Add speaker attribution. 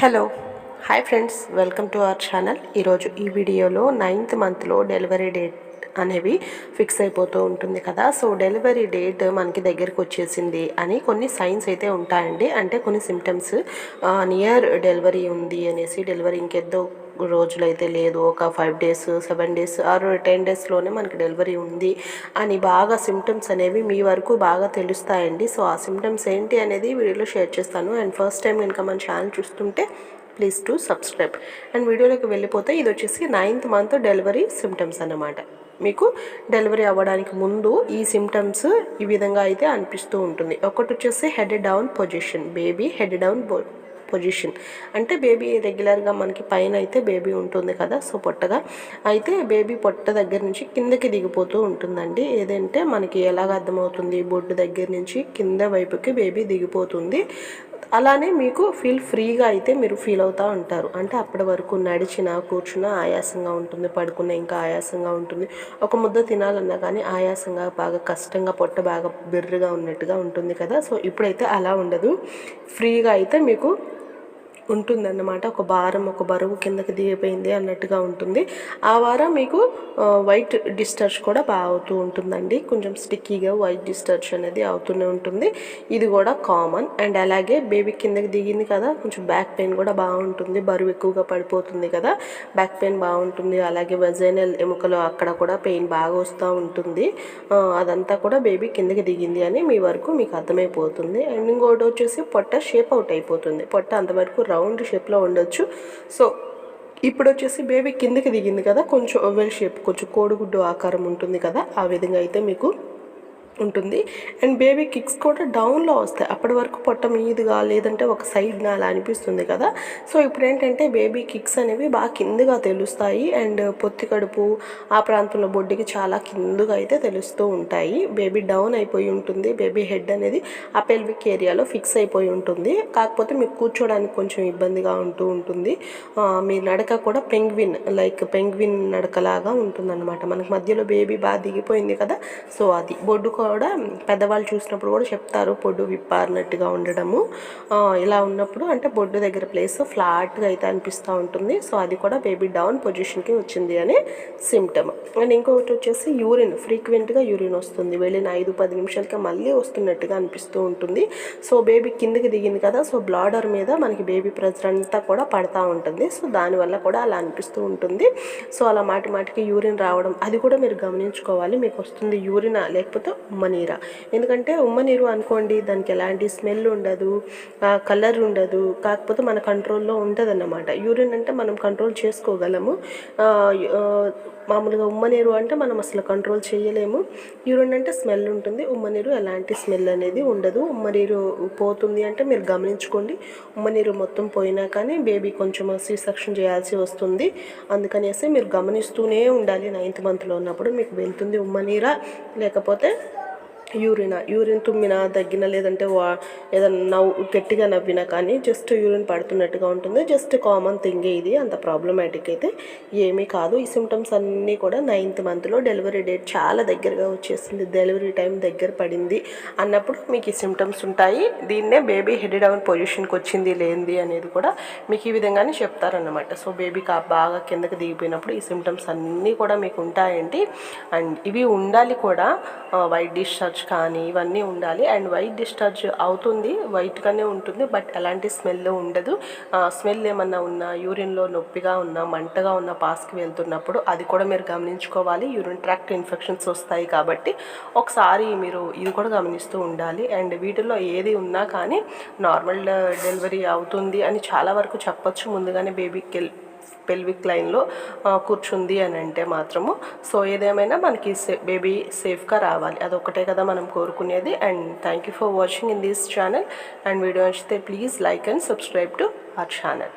Speaker 1: Hello hi friends welcome to our channel ఈరోజు ఈ వీడియోలో నైన్త్ మంత్లో డెలివరీ డేట్ అనేవి ఫిక్స్ అయిపోతూ ఉంటుంది కదా. సో డెలివరీ డేట్ మనకి దగ్గరికి వచ్చేసింది అని కొన్ని సైన్స్ అయితే ఉంటాయండి. అంటే కొన్ని సిమ్టమ్స్ నియర్ డెలివరీ ఉంది అనేసి డెలివరీ ఇంకెద్దో రోజులైతే లేదు. ఒక five days seven days or ten డేస్లోనే మనకి డెలివరీ ఉంది అని బాగా సిమ్టమ్స్ అనేవి మీ వరకు బాగా తెలుస్తాయండి. సో ఆ సిమ్టమ్స్ ఏంటి అనేది వీడియోలో షేర్ చేస్తాను. అండ్ ఫస్ట్ టైం కనుక మన ఛానల్ చూస్తుంటే ప్లీజ్ టు సబ్స్క్రైబ్. అండ్ వీడియోలోకి వెళ్ళిపోతే ఇది వచ్చేసి నైన్త్ మంత్ డెలివరీ సిమ్టమ్స్ అన్నమాట. మీకు డెలివరీ అవ్వడానికి ముందు ఈ సిమ్టమ్స్ ఈ విధంగా అయితే అనిపిస్తూ ఉంటుంది. ఒకటి వచ్చేసి head down position baby head down position అంటే బేబీ రెగ్యులర్గా మనకి పైన అయితే బేబీ ఉంటుంది కదా సో పొట్టగా. అయితే బేబీ పొట్ట దగ్గర నుంచి కిందకి దిగిపోతూ ఉంటుందండి. ఏదంటే మనకి ఎలాగ అర్థమవుతుంది? బొడ్డు దగ్గర నుంచి కింద వైపుకి బేబీ దిగిపోతుంది. అలానే మీకు ఫీల్ ఫ్రీగా అయితే మీరు ఫీల్ అవుతూ ఉంటారు. అంటే అప్పటి వరకు నడిచిన కూర్చున్న ఆయాసంగా ఉంటుంది పడుకున్న ఇంకా ఆయాసంగా ఉంటుంది. ఒక ముద్ద తినాలన్నా కానీ ఆయాసంగా బాగా కష్టంగా పొట్ట బాగా బిర్రుగా ఉన్నట్టుగా ఉంటుంది కదా. సో ఇప్పుడైతే అలా ఉండదు. ఫ్రీగా అయితే మీకు ఉంటుందన్నమాట. ఒక భారం ఒక బరువు కిందకి దిగిపోయింది అన్నట్టుగా ఉంటుంది. ఆ వారం మీకు వైట్ డిస్టర్చ్ కూడా బాగా అవుతూ ఉంటుందండి. కొంచెం స్టిక్కీగా వైట్ డిస్టర్చ్ అనేది అవుతూనే ఉంటుంది. ఇది కూడా కామన్ అండ్ అలాగే బేబీ కిందకి దిగింది కదా కొంచెం బ్యాక్ పెయిన్ కూడా బాగుంటుంది బరువు ఎక్కువగా పడిపోతుంది కదా బ్యాక్ పెయిన్ బాగుంటుంది అలాగే వెజైనల్ ఎముకలు అక్కడ కూడా పెయిన్ బాగా వస్తూ ఉంటుంది. అదంతా కూడా బేబీ కిందకి దిగింది అని మీ వరకు మీకు అర్థమైపోతుంది. అండ్ ఇంకోటి వచ్చేసి పొట్ట షేప్ అవుట్ అయిపోతుంది. పొట్ట అంతవరకు రౌండ్ షేప్లో ఉండొచ్చు. సో ఇప్పుడు వచ్చేసి బేబీ కిందకి దిగింది కదా కొంచెం ఓవెల్ షేప్ కొంచెం కోడిగుడ్డు ఆకారం ఉంటుంది కదా ఆ విధంగా అయితే మీకు ఉంటుంది. అండ్ బేబీ కిక్స్ కూడా డౌన్లో వస్తాయి. అప్పటి వరకు పొట్ట మీదుగా లేదంటే ఒక సైడ్ అలా అనిపిస్తుంది కదా. సో ఇప్పుడు ఏంటంటే బేబీ కిక్స్ అనేవి బాగా కిందగా తెలుస్తాయి. అండ్ పొత్తి కడుపు ఆ ప్రాంతంలో బొడ్డుకి చాలా కిందగా అయితే తెలుస్తూ ఉంటాయి. బేబీ డౌన్ అయిపోయి ఉంటుంది. బేబీ హెడ్ అనేది ఆ పెల్విక్ ఏరియాలో ఫిక్స్ అయిపోయి ఉంటుంది. కాకపోతే మీకు కూర్చోడానికి కొంచెం ఇబ్బందిగా ఉంటూ ఉంటుంది. మీ నడక కూడా పెంగ్విన్ లైక్ పెంగ్విన్ నడకలాగా ఉంటుందన్నమాట. మనకి మధ్యలో బేబీ బాగా దిగిపోయింది కదా. సో అది బొడ్డు కూడా పెద్దవాళ్ళు చూసినప్పుడు కూడా చెప్తారు బొడ్డు విప్పారినట్టుగా ఉండడము. ఇలా ఉన్నప్పుడు అంటే బొడ్డు దగ్గర ప్లేస్ ఫ్లాట్గా అయితే అనిపిస్తూ ఉంటుంది. సో అది కూడా బేబీ డౌన్ పొజిషన్కి వచ్చింది అనే సిమ్టమ్ అండ్ ఇంకొకటి వచ్చేసి యూరిన్ ఫ్రీక్వెంట్గా యూరిన్ వస్తుంది. వెళ్ళిన ఐదు పది నిమిషాలకి మళ్ళీ వస్తున్నట్టుగా అనిపిస్తూ ఉంటుంది. సో బేబీ కిందకి దిగింది కదా సో బ్లాడర్ మీద మనకి బేబీ ప్రెజర్ అంతా కూడా పడతా ఉంటుంది. సో దానివల్ల కూడా అలా అనిపిస్తూ ఉంటుంది. సో అలా మాటి మాటికి యూరిన్ రావడం అది కూడా మీరు గమనించుకోవాలి. మీకు వస్తుంది యూరిన్ లేకపోతే ఉమ్మనీర ఎందుకంటే ఉమ్మనీరు అనుకోండి దానికి ఎలాంటి స్మెల్ ఉండదు కలర్ ఉండదు కాకపోతే మన కంట్రోల్లో ఉంటుంది అన్నమాట యూరిన్ అంటే మనం కంట్రోల్ చేసుకోగలము. మామూలుగా ఉమ్మనీరు అంటే మనం అసలు కంట్రోల్ చేయలేము. యూరిన్ అంటే స్మెల్ ఉంటుంది ఉమ్మనీరు ఎలాంటి స్మెల్ అనేది ఉండదు. ఉమ్మనీరు పోతుంది అంటే మీరు గమనించుకోండి ఉమ్మనీరు మొత్తం పోయినా కానీ బేబీ కొంచెం సీ సెక్షన్ చేయాల్సి వస్తుంది. అందుకనేసి మీరు గమనిస్తూనే ఉండాలి నైన్త్ మంత్లో ఉన్నప్పుడు మీకు వెళ్తుంది ఉమ్మనీరా లేకపోతే యూరిన్ యూరిన్ తుమ్మినా తగ్గిన లేదంటే వా ఏదైనా నవ్వు గట్టిగా నవ్వినా కానీ జస్ట్ యూరిన్ పడుతున్నట్టుగా ఉంటుంది. జస్ట్ కామన్ థింగే ఇది అంత ప్రాబ్లమాటిక్ అయితే ఏమీ కాదు. ఈ సిమ్టమ్స్ అన్నీ కూడా నైన్త్ మంత్లో డెలివరీ డేట్ చాలా దగ్గరగా వచ్చేసింది. డెలివరీ టైం దగ్గర పడింది అన్నప్పుడు మీకు ఈ సిమ్టమ్స్ ఉంటాయి. దీన్నే బేబీ హెడ్ డౌన్ పొజిషన్కి వచ్చింది లేనిది అనేది కూడా మీకు ఈ విధంగానే చెప్తారన్నమాట. సో బేబీ కా బాగా కిందకి దిగిపోయినప్పుడు ఈ సిమ్టమ్స్ అన్నీ కూడా మీకు ఉంటాయండి. అండ్ ఇవి ఉండాలి కూడా వైట్ డిశ్చార్జ్ కానీ ఇవన్నీ ఉండాలి. అండ్ వైట్ డిశ్చార్జ్ అవుతుంది వైట్గానే ఉంటుంది బట్ ఎలాంటి స్మెల్ ఉండదు. స్మెల్ ఏమన్నా ఉన్నా యూరిన్లో నొప్పిగా ఉన్నా మంటగా ఉన్న పాస్కి వెళ్తున్నప్పుడు అది కూడా మీరు గమనించుకోవాలి. యూరిన్ ట్రాక్ట్ ఇన్ఫెక్షన్స్ వస్తాయి కాబట్టి ఒకసారి మీరు ఇది కూడా గమనిస్తూ ఉండాలి. అండ్ వీటిల్లో ఏది ఉన్నా కానీ నార్మల్ డెలివరీ అవుతుంది అని చాలా వరకు చెప్పచ్చు. ముందుగానే బేబీకి పెల్విక్ లైన్లో కూర్చుంది అని అంటే మాత్రము. సో ఏదేమైనా మనకి బేబీ సేఫ్గా రావాలి. అదొకటే కదా మనం కోరుకునేది. And thank you for watching in this channel and video నచ్చితే please like and subscribe to our channel